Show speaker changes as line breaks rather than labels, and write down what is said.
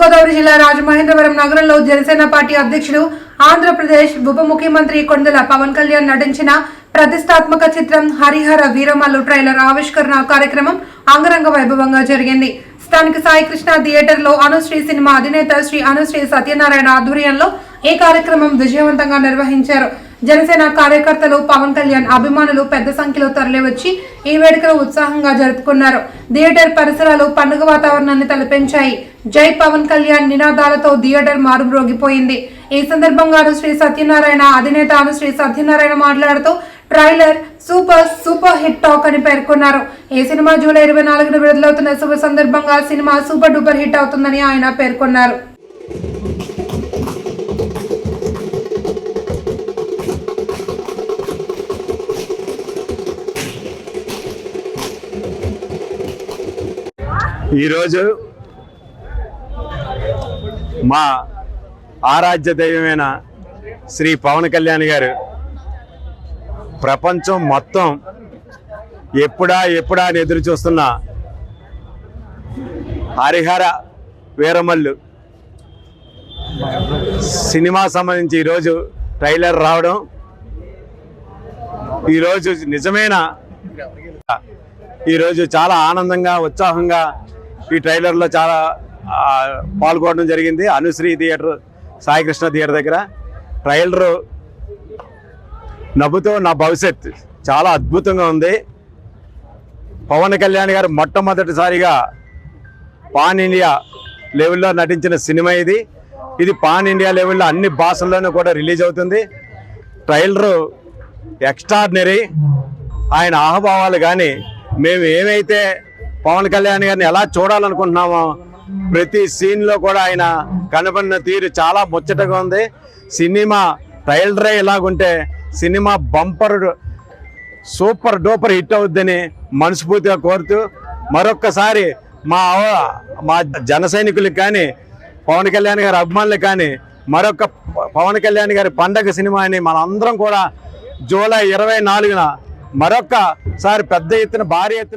తూర్పుగోదావరి జిల్లా రాజమహేంద్రవరం నగరంలో జనసేన పార్టీ అధ్యక్షుడు ఆంధ్రప్రదేశ్ ఉప ముఖ్యమంత్రి కొండల పవన్ కళ్యాణ్ నటించిన ప్రతిష్టాత్మక చిత్రం హరిహర వీరమల్లు ట్రైలర్ ఆవిష్కరణ కార్యక్రమం అంగరంగ వైభవంగా జరిగింది. స్థానిక సాయికృష్ణ థియేటర్లో అనుశ్రీ సినిమా అధినేత శ్రీ అనుశ్రీ సత్యనారాయణ ఆధ్వర్యంలో ఈ కార్యక్రమం విజయవంతంగా నిర్వహించారు. జనసేన కార్యకర్తలు పవన్ కళ్యాణ్ అభిమానులు పెద్ద సంఖ్యలో తరలివచ్చి ఈ వేడుకను ఉత్సాహంగా జరుపుకున్నారు. థియేటర్ పరిసరాలు పండుగ వాతావరణాన్ని తలపించాయి. జై పవన్ కళ్యాణ్ నినాదాలతో థియేటర్ మారుమ్రోగిపోయింది. ఈ సందర్భంగా శ్రీ సత్యనారాయణ అధినేత శ్రీ సత్యనారాయణ మాట్లాడుతూ trailer super super hit talk అని పేర్కొన్నారు. ఈ సినిమా జూలై ఇరవై నాలుగున విడుదలవుతున్న శుభ సందర్భంగా సినిమా సూపర్ డూపర్ హిట్ అవుతుందని ఆయన పేర్కొన్నారు.
ఈరోజు మా ఆరాధ్య దైవమైన శ్రీ పవన్ కళ్యాణ్ గారు ప్రపంచం మొత్తం ఎప్పుడా ఎప్పుడా అని ఎదురు చూస్తున్న హరిహర వీరమల్లు సినిమా సంబంధించి ఈరోజు ట్రైలర్ రావడం ఈరోజు నిజమైన ఈరోజు చాలా ఆనందంగా ఉత్సాహంగా ఈ ట్రైలర్లో చాలా పాల్గొనడం జరిగింది. అనుశ్రీ థియేటర్ సాయికృష్ణ థియేటర్ దగ్గర. ట్రైలరు నవ్వుతో నా భవిష్యత్ చాలా అద్భుతంగా ఉంది. పవన్ కళ్యాణ్ గారు మొట్టమొదటిసారిగా పాన్ ఇండియా లెవెల్లో నటించిన సినిమా ఇది. ఇది పాన్ ఇండియా లెవెల్లో అన్ని భాషల్లోనూ కూడా రిలీజ్ అవుతుంది. Trailer extraordinary. ఆయన ఆహభావాలు కానీ మేము ఏమైతే పవన్ కళ్యాణ్ గారిని ఎలా చూడాలనుకుంటున్నామో ప్రతి సీన్లో కూడా ఆయన కనబడిన తీరు చాలా ముచ్చటగా ఉంది. సినిమా ట్రైలరే ఇలాగుంటే cinema bumper super duper hit అవుద్దని మనస్ఫూర్తిగా కోరుతూ మరొక్కసారి మా మా జన సైనికులకు కానీ పవన్ కళ్యాణ్ గారి అభిమానులకు కానీ మరొక పవన్ కళ్యాణ్ గారి పండగ సినిమాని మనందరం కూడా జూలై ఇరవై నాలుగున మరొక్కసారి పెద్ద ఎత్తున భారీ ఎత్తున